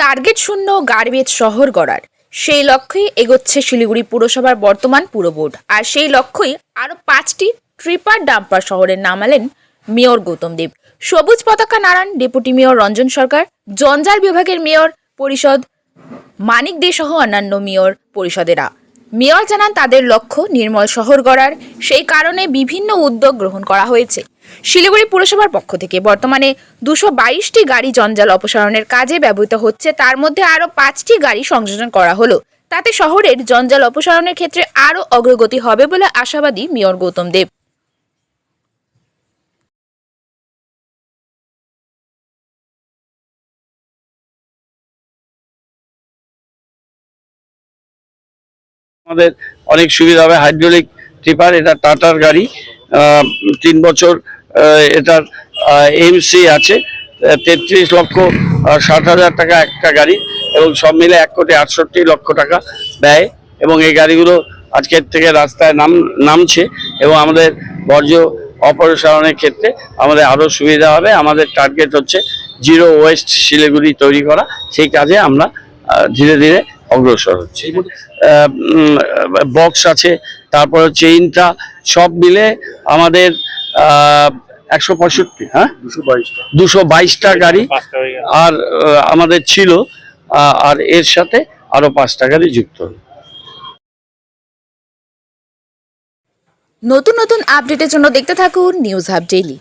Target শূন্য garbage শহর গড়ার। সেই লক্ষ্যেই এগোচ্ছে শিলিগুড়ি পুরসভার বর্তমান পুর বোর্ড। আর সেই লক্ষ্যই আরও পাঁচটি ট্রিপার ডাম্পার শহরে নামালেন মেয়র গৌতম দেব। সবুজ পতাকা নারায়ণ ডেপুটি মেয়র রঞ্জন সরকার, জঞ্জাল বিভাগের মেয়র পরিষদ মানিক দে সহ অন্যান্য মেয়র পরিষদেরা। মেয়র জানান তাদের লক্ষ্য নির্মল শহর গড়ার, সেই কারণে বিভিন্ন উদ্যোগ গ্রহণ করা হয়েছে। শিলিগুড়ি পুরসভার পক্ষ থেকে বর্তমানে দুশো বাইশটি গাড়ি জঞ্জাল অপসারণের কাজে ব্যবহৃত হচ্ছে। তার মধ্যে আরও পাঁচটি গাড়ি সংযোজন করা হলো। তাতে শহরের জঞ্জাল অপসারণের ক্ষেত্রে আরও অগ্রগতি হবে বলে আশাবাদী মেয়র গৌতম দেব। আমাদের অনেক সুবিধা হবে। হাইড্রোলিক ট্রিপার এটা টাটার গাড়ি। তিন বছর এটার এমসি আছে। তেত্রিশ লক্ষ ষাট হাজার টাকা একটা গাড়ি এবং সব মিলে এক কোটি আটষট্টি লক্ষ টাকা ব্যয় এবং এই গাড়িগুলো আজকের থেকে রাস্তায় নাম, নামছে এবং আমাদের বর্জ্য অপসারণের ক্ষেত্রে আমাদের আরও সুবিধা হবে। আমাদের টার্গেট হচ্ছে জিরো ওয়েস্ট শিলিগুড়ি তৈরি করা। সেই কাজে আমরা ধীরে ধীরে অগ্রসর হচ্ছি। বক্স আছে তারপরে চেইনটা সব মিলে আমাদের একশো পঁয়ষট্টি হ্যাঁ? দুশো বাইশটা। দুশো বাইশটা গাড়ি আর আমাদের ছিল আর এর সাথে আরও পাঁচটা গাড়ি যুক্ত হলো। নতুন নতুন আপডেটের জন্য দেখতে থাকুন নিউজ হাব ডেইলি